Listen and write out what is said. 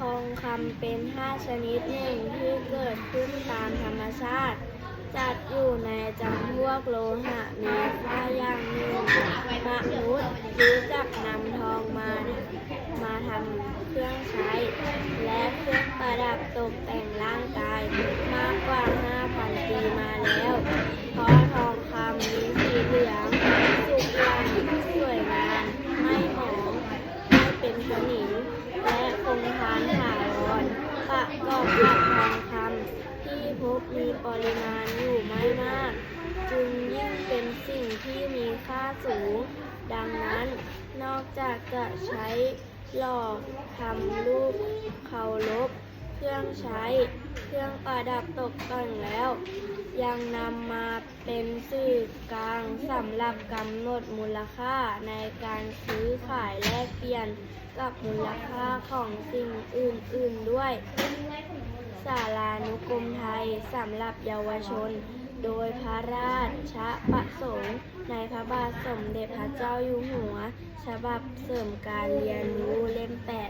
ทองคำเป็นห้าชนิดหนึ่งที่เกิดขึ้นตามธรรมชาติ จัดอยู่ในจำพวกโลหะมีค่าอย่างหนึ่งมนุษย์รู้จักนำทองมา มาทำเครื่องใช้ และเครื่องประดับตกแต่งร่างกาย ปะกอบกับทองคำที่พบมีปริมาณอยู่ไม่มาก จึงยิ่งเป็นสิ่งที่มีค่าสูง ดังนั้นนอกจากจะใช้หล่อทำรูปเคารพเครื่องใช้ เครื่องประดับตกแต่งแล้ว ยังนำมาเป็นสื่อกลางสำหรับกำหนดมูลค่าในการซื้อขายแล เปลี่ยนกับมูลค่าของสิ่งอื่น ๆ ด้วยศาลานุกรมไทยสำหรับเยาวชน โดยพระราชประสงค์ในพระบาทสมเด็จพระเจ้าอยู่หัว ฉบับเสริมการเรียนรู้เล่มแปด